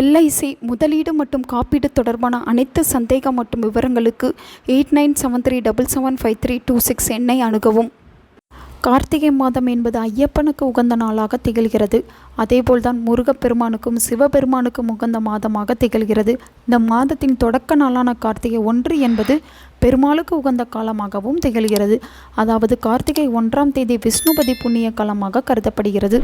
LIC முதலீடு மற்றும் காப்பீடு தொடர்பான அனைத்து சந்தேகம் மற்றும் விவரங்களுக்கு eight nine seven three double seven five three two six எண்ணை அணுகவும். கார்த்திகை மாதம் என்பது ஐயப்பனுக்கு உகந்த நாளாக திகழ்கிறது. அதேபோல்தான் முருகப்பெருமானுக்கும் சிவபெருமானுக்கும் உகந்த மாதமாக திகழ்கிறது. இந்த மாதத்தின் தொடக்க நாளான கார்த்திகை ஒன்று என்பது பெருமாளுக்கு உகந்த காலமாகவும் திகழ்கிறது. அதாவது கார்த்திகை ஒன்றாம் தேதி விஷ்ணுபதி புண்ணிய காலமாக கருதப்படுகிறது.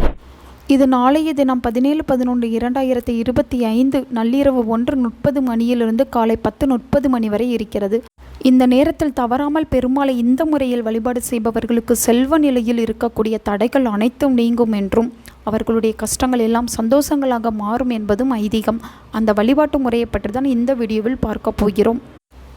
இது நாளைய தினம் பதினேழு பதினொன்று இரண்டாயிரத்தி இருபத்தி ஐந்து நள்ளிரவு ஒன்று முப்பது மணியிலிருந்து காலை பத்து முப்பது மணி வரை இருக்கிறது. இந்த நேரத்தில் தவறாமல் பெருமாளை இந்த முறையில் வழிபாடு செய்பவர்களுக்கு செல்வ நிலையில் இருக்கக்கூடிய தடைகள் அனைத்தும் நீங்கும் என்றும் அவர்களுடைய கஷ்டங்கள் எல்லாம் சந்தோஷங்களாக மாறும் என்பதும் ஐதீகம். அந்த வழிபாட்டு முறையை பற்றி தான் இந்த வீடியோவில் பார்க்க போகிறோம்.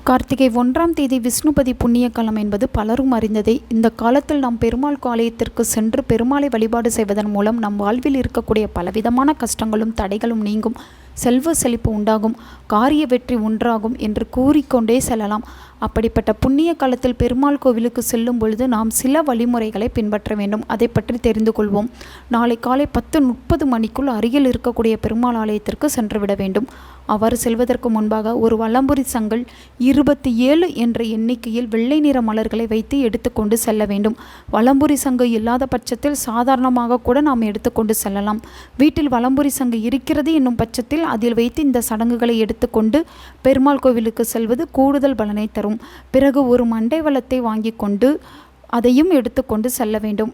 கார்த்திகை ஒன்றாம் தேதி விஷ்ணுபதி புண்ணிய காலம் என்பது பலரும் அறிந்ததே. இந்த காலத்தில் நாம் பெருமாள் ஆலயத்திற்கு சென்று பெருமாளை வழிபாடு செய்வதன் மூலம் நம் வாழ்வில் இருக்கக்கூடிய பலவிதமான கஷ்டங்களும் தடைகளும் நீங்கும். செல்வ செழிப்பு உண்டாகும். காரிய வெற்றி உண்டாகும் என்று கூறிக்கொண்டே செல்லலாம். அப்படிப்பட்ட புண்ணிய காலத்தில் பெருமாள் கோவிலுக்கு செல்லும் பொழுது நாம் சில வழிமுறைகளை பின்பற்ற வேண்டும். அதை பற்றி தெரிந்து கொள்வோம். நாளை காலை பத்து முப்பது மணிக்குள் அருகில் இருக்கக்கூடிய பெருமாள் ஆலயத்திற்கு சென்றுவிட வேண்டும். அவ்வாறு செல்வதற்கு முன்பாக ஒரு வலம்புரி சங்கல் இருபத்தி ஏழு என்ற எண்ணிக்கையில் வெள்ளை நிற மலர்களை வைத்து எடுத்துக்கொண்டு செல்ல வேண்டும். வலம்புரி சங்கு இல்லாத பட்சத்தில் சாதாரணமாக கூட நாம் எடுத்துக்கொண்டு செல்லலாம். வீட்டில் வலம்புரி சங்கு இருக்கிறது என்னும் பட்சத்தில் அதில் வைத்து இந்த சடங்குகளை எடுத்துக்கொண்டு பெருமாள் கோவிலுக்கு செல்வது கூடுதல் பலனை தரும். பிறகு ஒரு மண்டை வளத்தை வாங்கி கொண்டு அதையும் எடுத்துக்கொண்டு செல்ல வேண்டும்.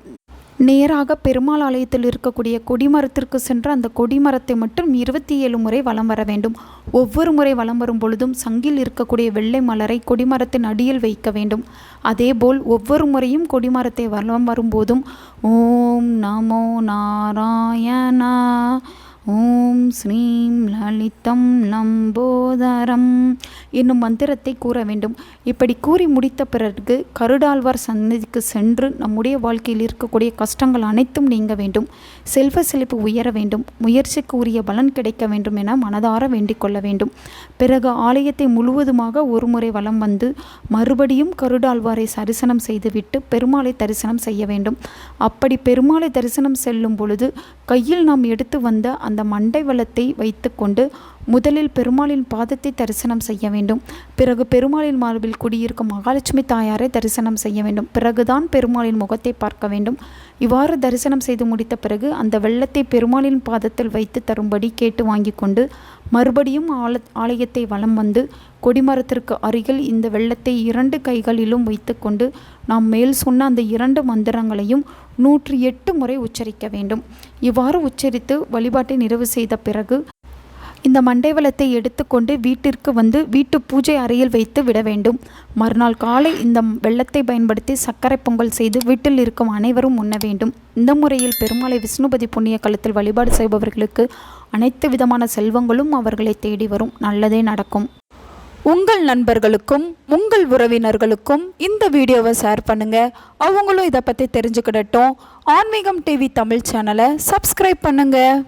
நேராக பெருமாள் ஆலயத்தில் இருக்கக்கூடிய கொடிமரத்திற்கு சென்று அந்த கொடிமரத்தை மட்டும் இருபத்தி ஏழு முறை வலம் வர வேண்டும். ஒவ்வொரு முறை வலம் வரும் பொழுதும் சங்கில் இருக்கக்கூடிய வெள்ளை மலரை கொடிமரத்தின் அடியில் வைக்க வேண்டும். அதேபோல் ஒவ்வொரு முறையும் கொடிமரத்தை வலம் வரும்போதும் ஓம் நமோ நாராயணா ஓம் ஸ்ரீம் லலிதம் லம்போதரம் என்னும் மந்திரத்தை கூற வேண்டும். இப்படி கூறி முடித்த பிறகு கருடாழ்வார் சந்நிதிக்கு சென்று நம்முடைய வாழ்க்கையில் இருக்கக்கூடிய கஷ்டங்கள் அனைத்தும் நீங்க வேண்டும். செல்வ செழிப்பு உயர வேண்டும். முயற்சிக்கு உரிய பலன் கிடைக்க வேண்டும் என மனதார வேண்டிக் கொள்ள வேண்டும். பிறகு ஆலயத்தை முழுவதுமாக ஒரு முறை வலம் வந்து மறுபடியும் கருடாழ்வாரை தரிசனம் செய்துவிட்டு பெருமாளை தரிசனம் செய்ய வேண்டும். அப்படி பெருமாளை தரிசனம் செல்லும் பொழுது கையில் நாம் எடுத்து வந்த அந்த மண்டை வளத்தை வைத்துக்கொண்டு முதலில் பெருமாளின் பாதத்தை தரிசனம் செய்ய வேண்டும். பிறகு பெருமாளின் மார்பில் குடியிருக்கும் மகாலட்சுமி தாயாரை தரிசனம் செய்ய வேண்டும். பிறகுதான் பெருமாளின் முகத்தை பார்க்க வேண்டும். இவ்வாறு தரிசனம் செய்து முடித்த பிறகு அந்த வெள்ளத்தை பெருமாளின் பாதத்தில் வைத்து தரும்படி கேட்டு வாங்கி கொண்டு மறுபடியும் ஆல ஆலயத்தை வலம் வந்து கொடிமரத்திற்கு அருகில் இந்த வெள்ளத்தை இரண்டு கைகளிலும் வைத்துக்கொண்டு நாம் மேல் சொன்ன அந்த இரண்டு மந்திரங்களையும் நூற்றி எட்டு முறை உச்சரிக்க வேண்டும். இவ்வாறு உச்சரித்து வழிபாட்டை நிறைவு செய்த பிறகு இந்த மண்டைவளத்தை எடுத்துக்கொண்டு வீட்டிற்கு வந்து வீட்டு பூஜை அறையில் வைத்து விட வேண்டும். மறுநாள் காலை இந்த வெள்ளத்தை பயன்படுத்தி சர்க்கரை பொங்கல் செய்து வீட்டில் இருக்கும் அனைவரும் உண்ண வேண்டும். இந்த முறையில் பெருமாளை விஷ்ணுபதி புண்ணிய களத்தில் வழிபாடு செய்பவர்களுக்கு அனைத்து விதமான செல்வங்களும் அவர்களை தேடி வரும். நல்லதே நடக்கும். உங்கள் நண்பர்களுக்கும் உங்கள் உறவினர்களுக்கும் இந்த வீடியோவை ஷேர் பண்ணுங்கள் அவங்களும் இதை பற்றி தெரிஞ்சுக்கிடட்டும். ஆன்மீகம் டிவி தமிழ் சேனலை சப்ஸ்கிரைப் பண்ணுங்கள்